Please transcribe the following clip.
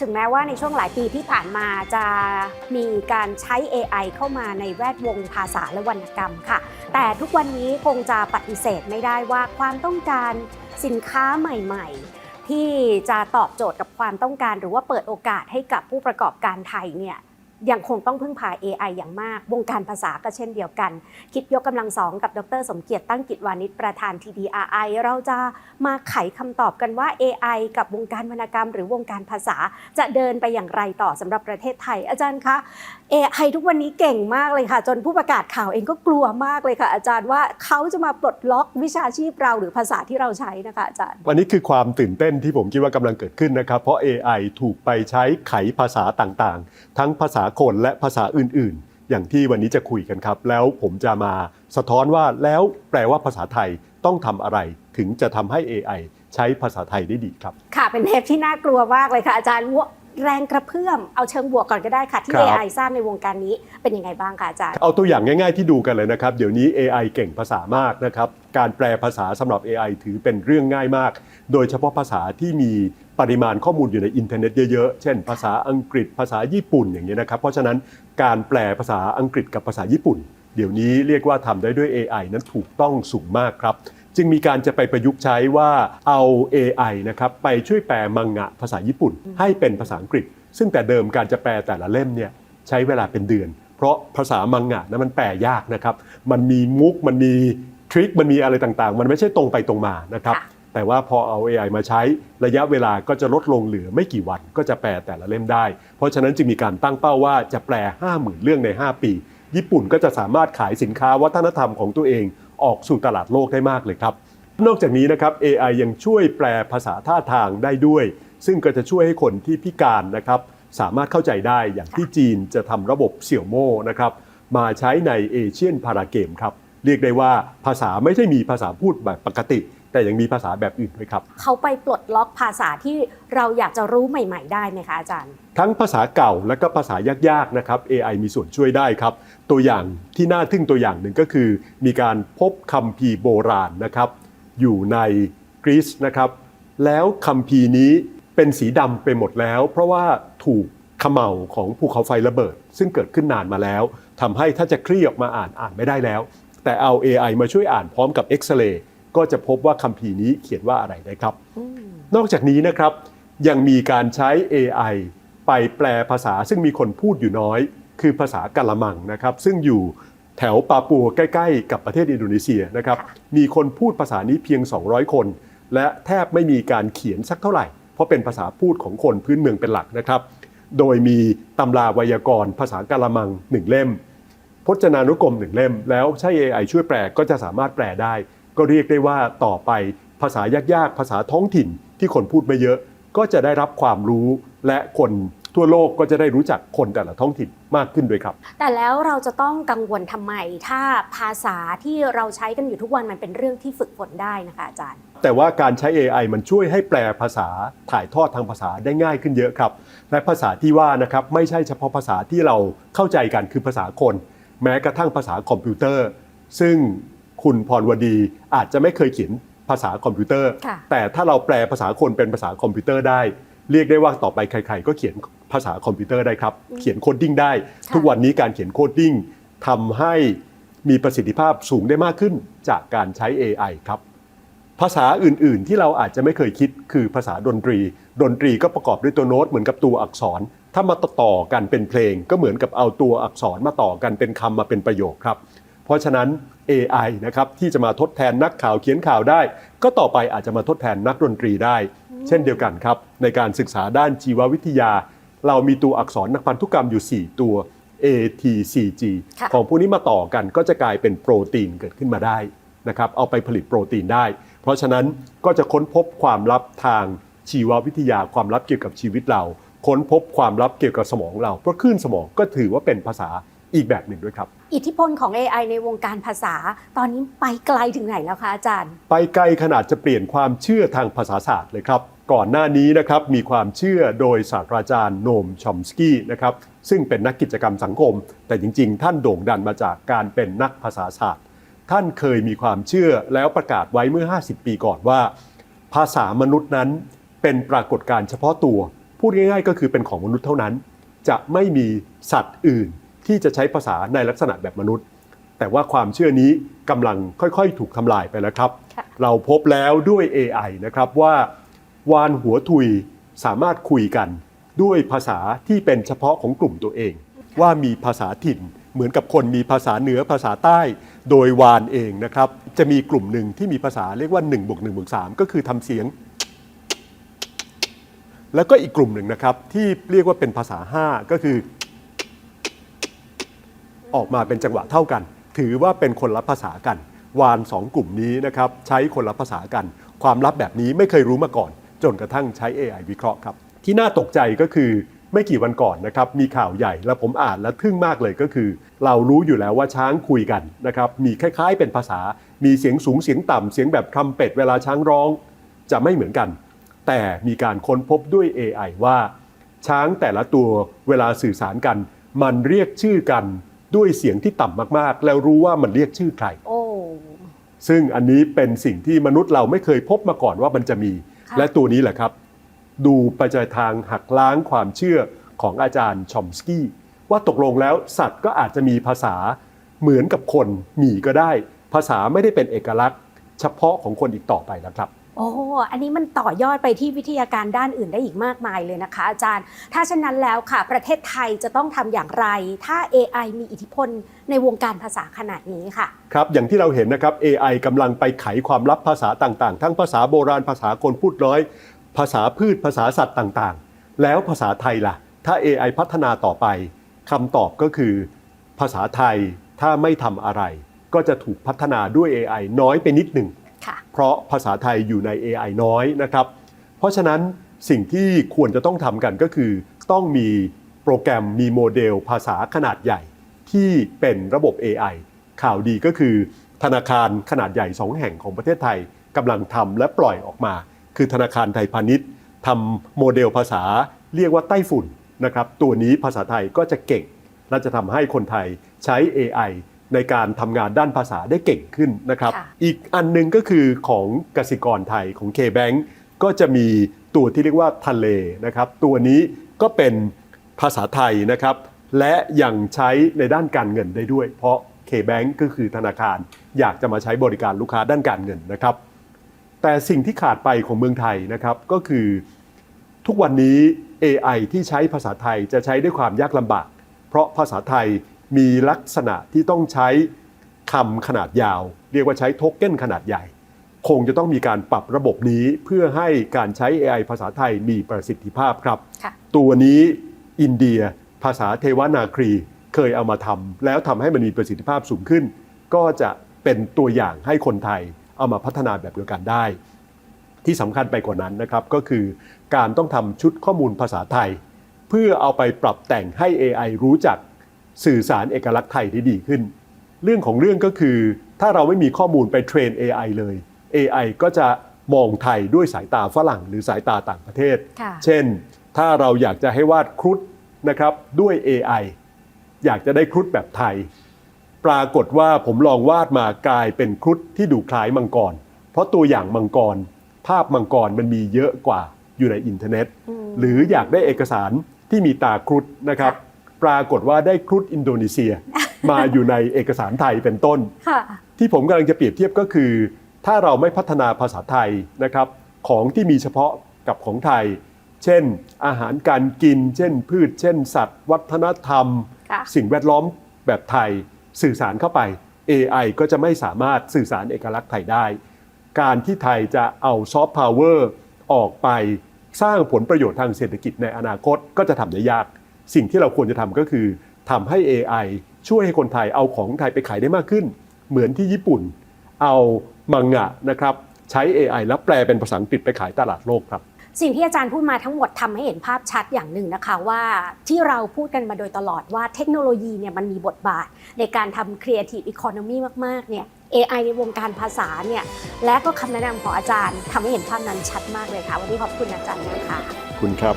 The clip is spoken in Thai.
ถึงแม้ว่าในช่วงหลายปีที่ผ่านมาจะมีการใช้ AI เข้ามาในแวดวงภาษาและวรรณกรรมค่ะ แต่ทุกวันนี้คงจะปฏิเสธไม่ได้ว่าความต้องการสินค้าใหม่ ๆที่จะตอบโจทย์กับความต้องการหรือว่าเปิดโอกาสให้กับผู้ประกอบการไทยเนี่ย ยังคงต้องพึ่งพา AI อย่างมาก วงการภาษาก็เช่นเดียวกัน คิดยกกำลังสองกับดร สมเกียรติตั้งกิจวานิชประธาน TDRI เราจะมาไขคำตอบกันว่า AI กับวงการวรรณกรรม หรือวงการภาษาจะเดินไปอย่างไรต่อสำหรับประเทศไทย อาจารย์คะ AI ทุกวันนี้เก่งมากเลยค่ะ จนผู้ประกาศข่าวเองก็กลัวมากเลยค่ะ อาจารย์ว่าเขาจะมาปลดล็อกวิชาชีพเราหรือภาษาที่เราใช้นะคะอาจารย์ วันนี้คือความตื่นเต้นที่ผมคิดว่ากำลังเกิดขึ้นนะครับ เพราะ AI ถูกไปใช้ไขภาษาต่างๆ ทั้งภาษาคนและภาษาอื่น ๆ อย่างที่วันนี้จะคุยกันครับ แล้วผมจะมาสะท้อนว่าแล้วแปลว่าภาษาไทยต้องทำอะไรถึงจะทำให้ AI ใช้ภาษาไทยได้ดีครับ ค่ะเป็นเทปที่น่ากลัวมากเลยค่ะอาจารย์ว แรงกระเพื่อมเอาเชิงบวกก่อนก็ได้ค่ะ ที่ ครับ AI สร้างในวงการนี้เป็นยังไงบ้างคะอาจารย์ เอาตัวอย่างง่ายๆที่ดูกันเลยนะครับ เดี๋ยวนี้ AI เก่งภาษามากนะครับ การแปลภาษาสำหรับ AI ถือเป็นเรื่องง่ายมาก โดยเฉพาะภาษาที่มีปริมาณข้อมูลอยู่ในอินเทอร์เน็ตเยอะๆ เช่น ภาษาอังกฤษภาษาญี่ปุ่นอย่างนี้ยนะครับ เพราะฉะนั้นการแปลภาษาอังกฤษกับภาษาญี่ปุ่น เดี๋ยวนี้เรียกว่าทำได้ด้วย AI นั้นถูกต้องสูงมากครับ จึงมีการจะไปประยุกต์ใช้ว่าเอา AI นะครับไปช่วยแปลมังงะภาษาญี่ปุ่น ให้เป็นภาษาอังกฤษ ซึ่งแต่เดิมการจะแปลแต่ละเล่มเนี่ยใช้เวลาเป็นเดือน เพราะภาษามังงะนั้นมันแปลยากนะครับมันมีมุกมันมีทริคมันมีอะไรต่างๆ มันไม่ใช่ตรงไปตรงมานะครับค่ะแต่ว่าพอเอา AI มาใช้ระยะเวลาก็จะลดลงเหลือไม่กี่วันก็จะแปลแต่ละเล่มได้ เพราะฉะนั้นจึงมีการตั้งเป้าว่าจะแปล 50,000 เรื่องใน 5 ปี ญี่ปุ่นก็จะสามารถขายสินค้าวัฒนธรรมของตัวเอง ออกสู่ตลาดโลกได้มากเลยครับ นอกจากนี้นะครับ AI ยังช่วยแปลภาษาท่าทางได้ด้วย ซึ่งก็จะช่วยให้คนที่พิการนะครับสามารถเข้าใจได้อย่างที่จีนจะทำระบบเสี่ยวโม่นะครับมาใช้ในเอเชียนพาราเกมครับ เรียกได้ว่าภาษาไม่ใช่มีภาษาพูดแบบปกติ แต่ยังมีภาษาแบบอื่นด้วยครับ เขาไปปลดล็อกภาษาที่เราอยากจะรู้ใหม่ ๆ ได้ไหมคะอาจารย์ ทั้งภาษาเก่าและก็ภาษายากๆนะครับ AI มีส่วนช่วยได้ครับ ตัวอย่างที่น่าทึ่งตัวอย่างหนึ่งก็คือ มีการพบคัมภีร์โบราณนะครับ อยู่ในกรีซนะครับ แล้วคัมภีร์นี้เป็นสีดำไปหมดแล้ว เพราะว่าถูกเขม่าของภูเขาไฟระเบิด ซึ่งเกิดขึ้นนานมาแล้วทำให้ถ้าจะคลี่ออกมาอ่านอ่านไม่ได้แล้ว แต่เอา AI มาช่วยอ่านพร้อมกับเอ็กซเรย์ ก็จะพบว่าคัมภีร์นี้เขียนว่าอะไรนะครับอืมนอกจากนี้นะครับยังมีการใช้ AI ไปแปลภาษาซึ่งมีคนพูดอยู่น้อย คือภาษากะละมังนะครับ ซึ่งอยู่แถวปาปัวใกล้ ๆ กับประเทศอินโดนีเซียนะครับมีคนพูดภาษานี้เพียง 200 คน และแทบไม่มีการเขียนสักเท่าไหร่ เพราะเป็นภาษาพูดของคนพื้นเมืองเป็นหลักนะครับ โดยมีตำราไวยากรณ์ภาษากะละมังหนึ่งเล่ม พจนานุกรมหนึ่งเล่ม แล้วใช้ AI ช่วยแปลก็จะสามารถแปลได้ ก็เรียกได้ว่าต่อไปภาษายากๆ ภาษาท้องถิ่นที่คนพูดไม่เยอะ ก็จะได้รับความรู้และคนทั่วโลกก็จะได้รู้จักคนแต่ละท้องถิ่นมากขึ้นด้วยครับ แต่แล้วเราจะต้องกังวลทำไม ถ้าภาษาที่เราใช้กันอยู่ทุกวันมันเป็นเรื่องที่ฝึกฝนได้นะคะอาจารย์ แต่ว่าการใช้ AI มันช่วยให้แปลภาษาถ่ายทอดทางภาษาได้ง่ายขึ้นเยอะครับ และภาษาที่ว่านะครับไม่ใช่เฉพาะภาษาที่เราเข้าใจกันคือภาษาคน แม้กระทั่งภาษาคอมพิวเตอร์ ซึ่ง คุณพรวดี อาจจะไม่เคยเขียนภาษาคอมพิวเตอร์ค่ะแต่ถ้าเราแปลภาษาคนเป็นภาษาคอมพิวเตอร์ได้ เรียกได้ว่าต่อไปใคร ๆ ก็เขียนภาษาคอมพิวเตอร์ได้ครับ เขียนโคดดิ้งได้ค่ะทุกวันนี้การเขียนโคดดิ้งทำให้มีประสิทธิภาพสูงได้มากขึ้นจากการใช้ AI ครับ ภาษาอื่นๆ ที่เราอาจจะไม่เคยคิดคือภาษาดนตรี ดนตรีก็ประกอบด้วยตัวโน้ตเหมือนกับตัวอักษร ถ้ามาต่อๆกันเป็นเพลง ก็เหมือนกับเอาตัวอักษรมาต่อกันเป็นคำมาเป็นประโยคครับ เพราะฉะนั้น AI นะครับที่จะมาทดแทนนักข่าวเขียนข่าวได้ ก็ต่อไปอาจจะมาทดแทนนักดนตรีได้ เช่นเดียวกันครับ ในการศึกษาด้านชีววิทยา เรามีตัวอักษรนักพันธุกรรมอยู่ 4 ตัว A T C G ค่ะของพวกนี้มาต่อกันก็จะกลายเป็นโปรตีนเกิดขึ้นมาได้นะครับเอาไปผลิตโปรตีนได้ เพราะฉะนั้นก็จะค้นพบความลับทางชีววิทยาความลับเกี่ยวกับชีวิตเรา ค้นพบความลับเกี่ยวกับสมองเรา เพราะคลื่นสมองก็ถือว่าเป็นภาษา อีกแบบหนึ่งด้วยครับ อิทธิพลของ AI ในวงการภาษา ตอนนี้ไปไกลถึงไหนแล้วคะอาจารย์ ไปไกลขนาดจะเปลี่ยนความเชื่อทางภาษาศาสตร์เลยครับ ก่อนหน้านี้นะครับมีความเชื่อโดยศาสตราจารย์โนมชอมสกี้นะครับซึ่งเป็นนักกิจกรรมสังคม แต่จริง ๆ ท่านโด่งดังมาจากการเป็นนักภาษาศาสตร์ ท่านเคยมีความเชื่อแล้วประกาศไว้เมื่อ 50 ปีก่อนว่า ภาษามนุษย์นั้นเป็นปรากฏการณ์เฉพาะตัวผพูดง่ายๆ ก็คือเป็นของมนุษย์เท่านั้น จะไม่มีสัตว์อื่น ที่จะใช้ภาษาในลักษณะแบบมนุษย์ แต่ว่าความเชื่อนี้กำลังค่อยๆ ถูกทำลายไปแล้วครับค่ะเราพบแล้วด้วย AI นะครับว่าวานหัวทุยสามารถคุยกันด้วยภาษาที่เป็นเฉพาะของกลุ่มตัวเอง ว่ามีภาษาถิ่นเหมือนกับคนมีภาษาเหนือภาษาใต้ โดยวานเองนะครับ จะมีกลุ่มหนึ่งที่มีภาษาเรียกว่า1บวก1บวก3ก็คือทำเสียง แล้วก็อีกกลุ่มหนึ่งนะครับที่เรียกว่าเป็นภาษา 5 ก็คือ ออกมาเป็นจังหวะเท่ากัน ถือว่าเป็นคนละภาษากัน วานสองกลุ่มนี้นะครับใช้คนละภาษากัน ความลับแบบนี้ไม่เคยรู้มาก่อน จนกระทั่งใช้ AI วิเคราะห์ครับ ที่น่าตกใจก็คือไม่กี่วันก่อนนะครับมีข่าวใหญ่แล้วผมอ่านแล้วทึ่งมากเลยก็คือ เรารู้อยู่แล้วว่าช้างคุยกันนะครับมีคล้าย ๆ เป็นภาษา มีเสียงสูงเสียงต่ำเสียงแบบทรัมเป็ตเวลาช้างร้อง จะไม่เหมือนกัน แต่มีการค้นพบด้วย AI ว่า ช้างแต่ละตัวเวลาสื่อสารกัน มันเรียกชื่อกัน ด้วยเสียงที่ต่ำมากๆ แล้วรู้ว่ามันเรียกชื่อใคร โอ้ ซึ่งอันนี้เป็นสิ่งที่มนุษย์เราไม่เคยพบมาก่อนว่ามันจะมี ค่ะ และตัวนี้แหละครับ ดูไปในทางหักล้างความเชื่อของอาจารย์ชอมสกี้ว่าตกลงแล้วสัตว์ก็อาจจะมีภาษาเหมือนกับคนมีก็ได้ ภาษาไม่ได้เป็นเอกลักษณ์ เฉพาะของคนอีกต่อไปแล้วครับ โอ้อันนี้มันต่อยอดไปที่วิทยาการด้านอื่นได้อีกมากมายเลยนะคะ อาจารย์ ถ้าฉะนั้นแล้วค่ะ ประเทศไทยจะต้องทำอย่างไร ถ้า AI มีอิทธิพลในวงการภาษาขนาดนี้ค่ะ ครับ อย่างที่เราเห็นนะครับ AI กำลังไปไขความลับภาษาต่างๆ ทั้งภาษาโบราณภาษาคนพูดน้อย ภาษาพืชภาษาสัตว์ต่างๆ แล้วภาษาไทยล่ะ ถ้า AI พัฒนาต่อไปคำตอบก็คือ ภาษาไทยถ้าไม่ทำอะไร ก็จะถูกพัฒนาด้วย AI น้อยไปนิดหนึ่ง เพราะภาษาไทยอยู่ใน AI น้อยนะครับ เพราะฉะนั้นสิ่งที่ควรจะต้องทำกันก็คือ ต้องมีโปรแกรมมีโมเดลภาษาขนาดใหญ่ ที่เป็นระบบ AI ข่าวดีก็คือ ธนาคารขนาดใหญ่ 2 แห่งของประเทศไทยกำลังทำและปล่อยออกมา คือธนาคารไทยพาณิชย์ทำโมเดลภาษาเรียกว่าไต้ฝุ่นนะครับตัวนี้ภาษาไทยก็จะเก่งและจะทำให้คนไทยใช้ AI ในการทำงานด้านภาษาได้เก่งขึ้นนะครับค่ะอีกอันหนึงก็คือของกสิกรไทยของ K-Bank ก็จะมีตัวที่เรียกว่าทะเลนะครับ ตัวนี้ก็เป็นภาษาไทยนะครับ และยังใช้ในด้านการเงินได้ด้วย เพราะ K-Bank ก็คือธนาคาร อยากจะมาใช้บริการลูกค้าด้านการเงินนะครับ แต่สิ่งที่ขาดไปของเมืองไทยนะครับก็คือทุกวันนี้ AI ที่ใช้ภาษาไทยจะใช้ด้วยความยากลำบาก เพราะภาษาไทย มีลักษณะที่ต้องใช้คำขนาดยาว เรียกว่าใช้โทเก้นขนาดใหญ่ คงจะต้องมีการปรับระบบนี้เพื่อให้การใช้ AI ภาษาไทยมีประสิทธิภาพครับค่ะตัวนี้อินเดีย ภาษาเทวนาครีเคยเอามาทำแล้วทำให้มันมีประสิทธิภาพสูงขึ้น ก็จะเป็นตัวอย่างให้คนไทยเอามาพัฒนาแบบเดียวกันได้ ที่สำคัญไปกว่านั้นนะครับก็คือการต้องทำชุดข้อมูลภาษาไทย เพื่อเอาไปปรับแต่งให้ AI รู้จัก สื่อสารเอกลักษณ์ไทยได้ดีขึ้น เรื่องของเรื่องก็คือถ้าเราไม่มีข้อมูลไปเทรน AI เลย AI ก็จะมองไทยด้วยสายตาฝรั่งหรือสายตาต่างประเทศค่ะเช่น ถ้าเราอยากจะให้วาดครุฑนะครับด้วย AI อยากจะได้ครุฑแบบไทย ปรากฏว่าผมลองวาดมากลายเป็นครุฑที่ดูคล้ายมังกร เพราะตัวอย่างมังกร ภาพมังกรมันมีเยอะกว่าอยู่ในอินเทอร์เน็ตอืมหรืออยากได้เอกสารที่มีตาครุฑนะครับค่ะ ปรากฏว่าได้ครุฑอินโดนีเซีย มาอยู่ในเอกสารไทยเป็นต้นค่ะที่ผมกำลังจะเปรียบเทียบก็คือ ถ้าเราไม่พัฒนาภาษาไทยนะครับของที่มีเฉพาะกับของไทย เช่น อาหารการกิน เช่น พืช เช่น สัตว์ วัฒนธรรมค่ะสิ่งแวดล้อมแบบไทยสื่อสารเข้าไป AI ก็จะไม่สามารถสื่อสารเอกลักษณ์ไทยได้ การที่ไทยจะเอาซอฟต์พาวเวอร์ออกไปสร้างผลประโยชน์ทางเศรษฐกิจในอนาคตก็จะทำได้ยาก สิ่งที่เราควรจะทำก็คือทำให้ AI ช่วยให้คนไทยเอาของไทยไปขายได้มากขึ้น เหมือนที่ญี่ปุ่น เอามังงะนะครับใช้ AI แล้วแปลเป็นภาษาอังกฤษไปขายตลาดโลกครับสิ่งที่อาจารย์พูดมาทั้งหมดทำให้เห็นภาพชัดอย่างหนึ่งนะคะว่าที่เราพูดกันมาโดยตลอดว่าเทคโนโลยีเนี่ยมันมีบทบาท ในการทำ Creative Economy มาก ๆ เนี่ย AI ในวงการภาษาเนี่ยและก็คำแนะนำของอาจารย์ทำให้เห็นภาพนั้นชัดมากเลยค่ะ วันนี้ขอบคุณอาจารย์นะคะขอบคุณครับ